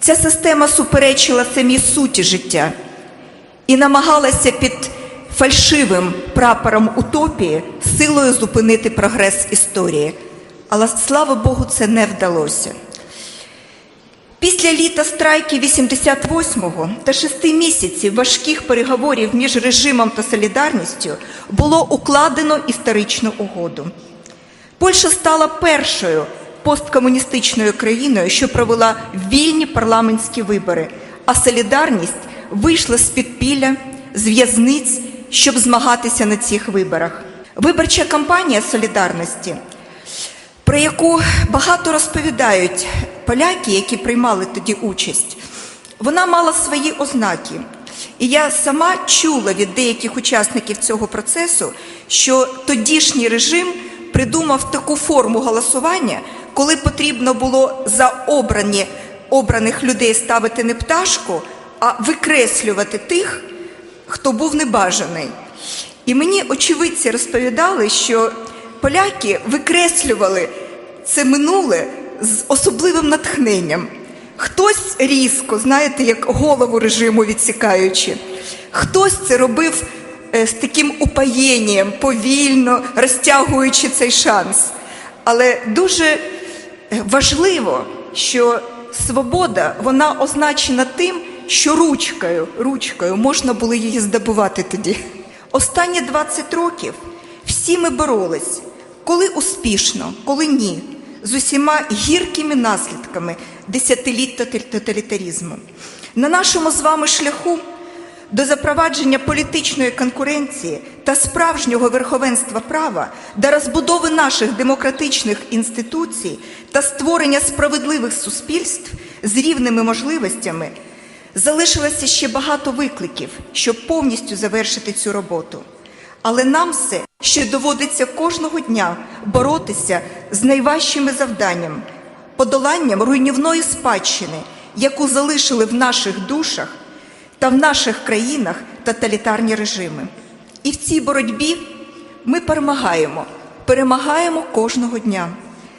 Ця система суперечила самій суті життя і намагалася під фальшивим прапором утопії силою зупинити прогрес історії. Але слава Богу, це не вдалося. Після літа страйків 88-го та шести місяців важких переговорів між режимом та солідарністю було укладено історичну угоду. Польща стала першою посткомуністичною країною, що провела вільні парламентські вибори, а солідарність вийшла з підпілля, з в'язниць, щоб змагатися на цих виборах. Виборча кампанія солідарності про яку багато розповідають поляки, які приймали тоді участь, вона мала свої ознаки. І я сама чула від деяких учасників цього процесу, що тодішній режим придумав таку форму голосування, коли потрібно було за обрані, обраних людей ставити не пташку, а викреслювати тих, хто був небажаний. І мені очевидці розповідали, що поляки викреслювали це минуле з особливим натхненням. Хтось різко, знаєте, як голову режиму відсікаючи, хтось це робив е, з таким упаєнням, повільно розтягуючи цей шанс. Але дуже важливо, що свобода вона означена тим, що ручкою, ручкою можна було її здобувати тоді. Останні 20 років всі ми боролись, коли успішно, коли ні, з усіма гіркими наслідками десятиліть тоталітарізму. На нашому з вами шляху до запровадження політичної конкуренції та справжнього верховенства права, до розбудови наших демократичних інституцій та створення справедливих суспільств з рівними можливостями залишилося ще багато викликів, щоб повністю завершити цю роботу. Але нам все ще доводиться кожного дня боротися з найважчими завданнями, подоланням руйнівної спадщини, яку залишили в наших душах та в наших країнах тоталітарні режими. І в цій боротьбі ми перемагаємо, перемагаємо кожного дня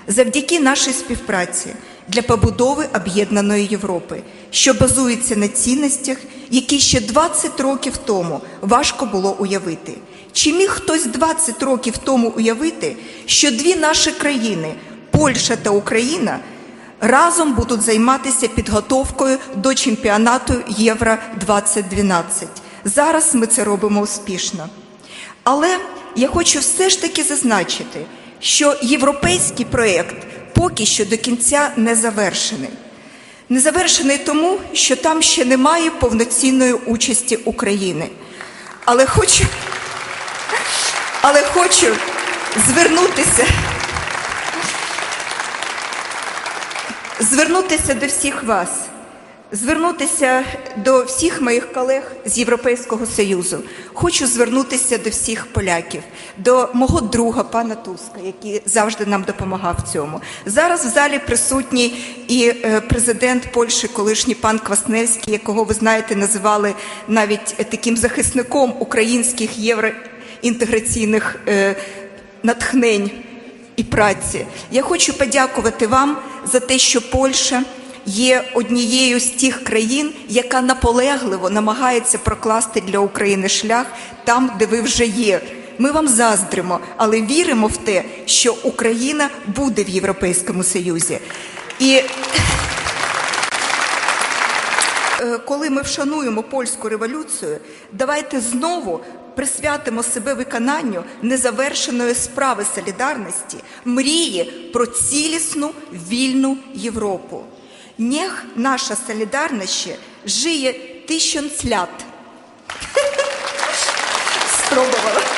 завдяки нашій співпраці для побудови об'єднаної Європи, що базується на цінностях, які ще 20 років тому важко було уявити. Чи міг хтось 20 років тому уявити, що дві наші країни, Польща та Україна, разом будуть займатися підготовкою до чемпіонату Євро 2012? Зараз ми це робимо успішно. Але я хочу все ж таки зазначити, що європейський проєкт поки що до кінця не завершений. Не завершений тому, що там ще немає повноцінної участі України. Але хочу, але хочу звернутися, звернутися до всіх вас, звернутися до всіх моїх колег з Європейського Союзу. Хочу звернутися до всіх поляків, до мого друга пана Туска, який завжди нам допомагав в цьому. Зараз в залі присутній і е, президент Польщі, колишній пан Квасневський, якого ви знаєте, називали навіть е, таким захисником українських євроінтеграційних е, натхнень і праці. Я хочу подякувати вам за те, що Польща є однією з тих країн, яка наполегливо намагається прокласти для України шлях там, де ви вже є. Ми вам заздримо, але віримо в те, що Україна буде в Європейському Союзі. І коли ми вшануємо польську революцію, давайте знову присвятимо себе виконанню незавершеної справи солідарності, мрії про цілісну вільну Європу. Нех наша солідарність жиє тисячонць лят. Спробувала.